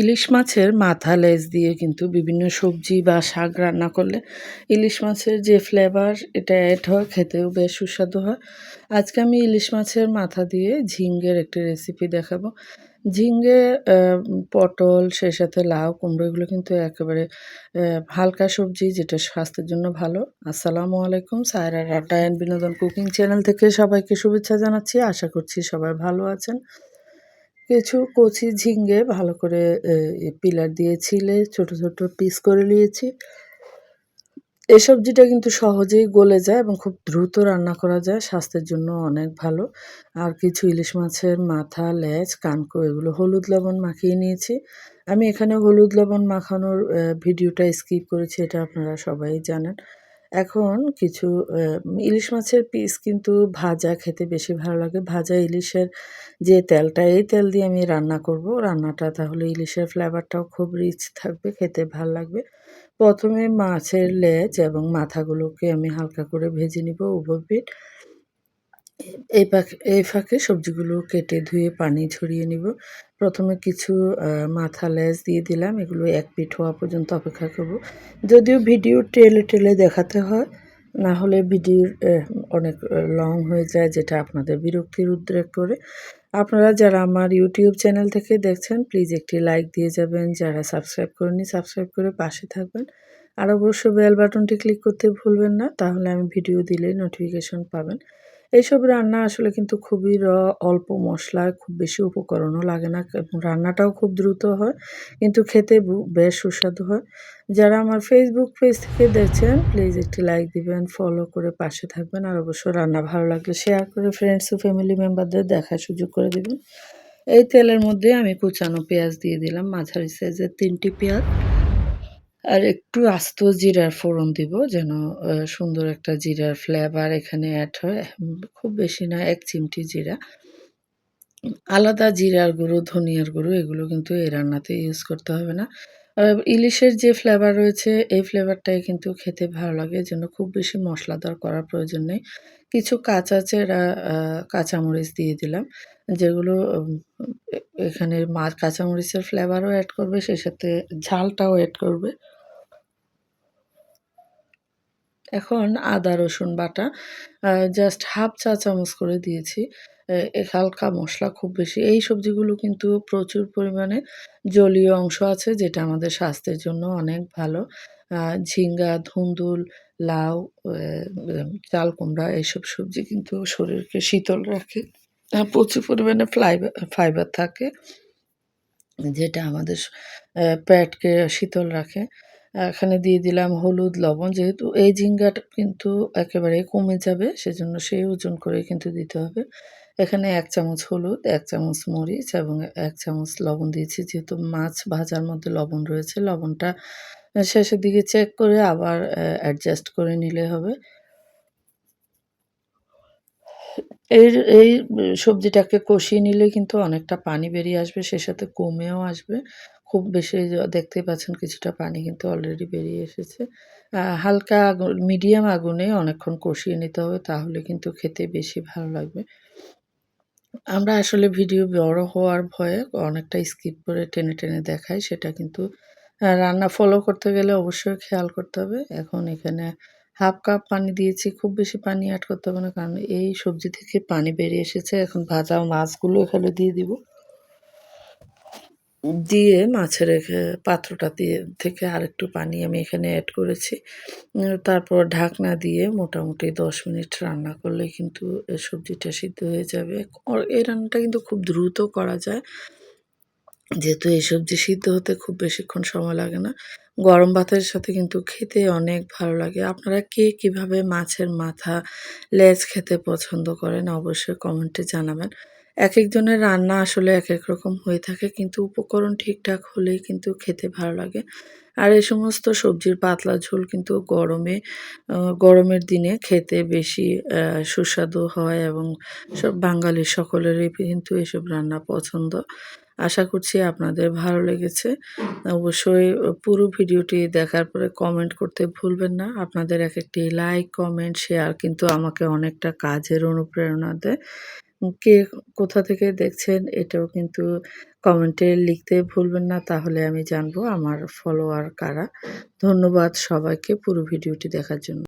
ইলিশ মাছের মাথা লেজ দিয়ে কিন্তু বিভিন্ন সবজি বা শাক রান্না করলে ইলিশ মাছের যে ফ্লেভার এটা অ্যাড হয়, খেতেও বেশ সুস্বাদু হয়। আজকে আমি ইলিশ মাছের মাথা দিয়ে ঝিঙ্গের একটি রেসিপি দেখাবো। ঝিঙ্গে পটল সে সাথে লাউ, কুমড়ো, এগুলো কিন্তু একেবারে হালকা সবজি যেটা স্বাস্থ্যের জন্য ভালো। আসসালামু আলাইকুম, Saira Rata and Binodon cooking channel থেকে সবাইকে শুভেচ্ছা জানাচ্ছি। আশা করছি সবাই ভালো আছেন। কিছু কচি ঝিঙ্গে ভালো করে পিলার দিয়ে ছিলে, ছোট ছোট পিস করে নিয়েছি। এই সবজিটা কিন্তু সহজেই গলে যায় এবং খুব দ্রুত রান্না করা যায়, স্বাস্থ্যের জন্য অনেক ভালো। আর কিছু ইলিশ মাছের মাথা, লেজ, কানকো, এগুলো হলুদ লবণ মাখিয়ে নিয়েছি। আমি এখানে হলুদ লবণ মাখানোর ভিডিওটা স্কিপ করেছি, এটা আপনারা সবাই জানেন। এখন কিছু ইলিশ মাছের পিস কিন্তু ভাজা খেতে বেশি ভালো লাগে। ভাজা ইলিশের যে তেলটা, এই তেল দিয়ে আমি রান্না করব। রান্নাটা তাহলে ইলিশের ফ্লেভারটাও খুব রিচ থাকবে, খেতে ভালো লাগবে। প্রথমে মাছের লেজ এবং মাথাগুলোকে আমি হালকা করে ভেজে নিব, উভয় পিঠ। এই পাখে এই ফাঁকে সবজিগুলো কেটে ধুয়ে পানি ঝরিয়ে নিব। প্রথমে কিছু মাথা লেজ দিয়ে দিলাম। এগুলো এক পিঠ হওয়া পর্যন্ত অপেক্ষা করব। যদিও ভিডিও টেলে টেলে দেখাতে হয়, না হলে ভিডিও অনেক লং হয়ে যায়, যেটা আপনাদের বিরক্তির উদ্রেক করে। আপনারা যারা আমার ইউটিউব চ্যানেল থেকে দেখছেন, প্লিজ একটি লাইক দিয়ে যাবেন। যারা সাবস্ক্রাইব করেনি সাবস্ক্রাইব করে পাশে থাকবেন। আর অবশ্যই বেল বাটনটি ক্লিক করতে ভুলবেন না, তাহলে আমি ভিডিও দিলেই নোটিফিকেশন পাবেন। এইসব রান্না আসলে কিন্তু খুবই র, অল্প মশলায় খুব বেশি উপকরণও লাগে না রান্নাটাও খুব দ্রুত হয়, কিন্তু খেতে বেশ সুস্বাদু হয়। যারা আমার ফেসবুক পেজ থেকে দেখছেন প্লিজ একটি লাইক দিবেন ফলো করে পাশে থাকবেন আর অবশ্য রান্না ভালো লাগলে শেয়ার করে ফ্রেন্ডস ও ফ্যামিলি মেম্বারদের দেখার সুযোগ করে দিবেন। এই তেলের মধ্যে আমি কুচানো পেঁয়াজ দিয়ে দিলাম, মাঝারি সাইজের তিনটি পেঁয়াজ। আর একটু আস্ত জিরার ফোড়ন দিব যেন সুন্দর একটা জিরার ফ্লেভার এখানে অ্যাড হয়। খুব বেশি না, এক চিমটি জিরা। আলাদা জিরার গুঁড়ো, ধনিয়ার গুঁড়ো, এগুলো কিন্তু এই রান্নাতে ইউজ করতে হবে না। ইলিশের যে ফ্লেভার রয়েছে, এই ফ্লেভারটাই কিন্তু খেতে ভালো লাগে জন্য খুব বেশি মশলাদার করার প্রয়োজন নেই। কিছু কাঁচা চেরা কাঁচামরিচ দিয়ে দিলাম, যেগুলো এখানে মাছ কাঁচামরিচের ফ্লেভারও অ্যাড করবে সেই সাথে ঝালটাও অ্যাড করবে। এখন আদা, রসুন বাটা জাস্ট হাফ চা চামচ করে দিয়েছি। হালকা মশলা খুব বেশি। এই সবজিগুলো কিন্তু প্রচুর পরিমাণে জলীয় অংশ আছে, যেটা আমাদের স্বাস্থ্যের জন্য অনেক ভালো। ঝিঙ্গা, ধুন্দুল, লাউ চাল কুমড়া এইসব সবজি কিন্তু শরীরকে শীতল রাখে। প্রচুর পরিমাণে ফ্লাইবার ফাইবার থাকে, যেটা আমাদের প্যাটকে শীতল রাখে। এখানে দিয়ে দিলাম হলুদ, লবণ, যেহেতু এই ঝিঙ্গাটা কিন্তু একেবারে কমে যাবে, সেজন্য সেই ওজন করে কিন্তু দিতে হবে। এখানে এক চামচ হলুদ, এক চামচ মরিচ এবং এক চামচ লবণ দিয়েছি, যেহেতু মাছ ভাজার মধ্যে লবণ রয়েছে, লবণটা শেষের দিকে চেক করে আবার অ্যাডজাস্ট করে নিলে হবে। এই এই সবজিটাকে কষিয়ে নিলে কিন্তু অনেকটা পানি বেরিয়ে আসবে, সে সাথে কমেও আসবে। খুব বেশি দেখতেই পাচ্ছেন কিছুটা পানি কিন্তু অলরেডি বেরিয়ে এসেছে। হালকা আগুন মিডিয়াম আগুনে অনেকক্ষণ কষিয়ে নিতে হবে তাহলে কিন্তু খেতে বেশি ভালো লাগবে। আমরা আসলে ভিডিও বড় হওয়ার ভয়ে অনেকটা স্কিপ করে টেনে টেনে দেখাই, সেটা কিন্তু রান্না ফলো করতে গেলে অবশ্যই খেয়াল করতে হবে। এখন এখানে হাফ কাপ পানি দিয়েছি, খুব বেশি পানি অ্যাড করতে হবে না, কারণ এই সবজি থেকে পানি বেরিয়ে এসেছে। এখন ভাজা মাছগুলো এখানে দিয়ে দিব। দিয়ে মাছের পাত্রটা দিয়ে, থেকে আরেকটু পানি আমি এখানে অ্যাড করেছি। তারপর ঢাকনা দিয়ে মোটামুটি দশ মিনিট রান্না করলে কিন্তু সবজিটা সিদ্ধ হয়ে যাবে। এই রান্নাটা কিন্তু খুব দ্রুত করা যায়। যেহেতু এই সবজি সিদ্ধ হতে খুব বেশিক্ষণ সময় লাগে না, গরম ভাতের সাথে কিন্তু খেতে অনেক ভালো লাগে। আপনারা কে কীভাবে মাছের মাথা, লেজ খেতে পছন্দ করেন অবশ্যই কমেন্টে জানাবেন। এক একজনের রান্না আসলে এক এক রকম হয়ে থাকে, কিন্তু উপকরণ ঠিকঠাক হলেই কিন্তু খেতে ভালো লাগে। আর এই সমস্ত সবজির পাতলা ঝোল কিন্তু গরমে গরমের দিনে খেতে বেশি সুস্বাদু হয় এবং সব বাঙালি সকলেরই কিন্তু এসব রান্না পছন্দ। আশা করছি আপনাদের ভালো লেগেছে। অবশ্যই পুরো ভিডিওটি দেখার পরে কমেন্ট করতে ভুলবেন না। আপনাদের এক একটি লাইক কমেন্ট শেয়ার কিন্তু আমাকে অনেকটা কাজের অনুপ্রেরণা দেয়। কে কোথা থেকে দেখছেন এটাও কিন্তু কমেন্টে লিখতে ভুলবেন না। তাহলে আমি জানব আমার ফলোয়ার কারা। ধন্যবাদ সবাইকে পুরো ভিডিওটি দেখার জন্য।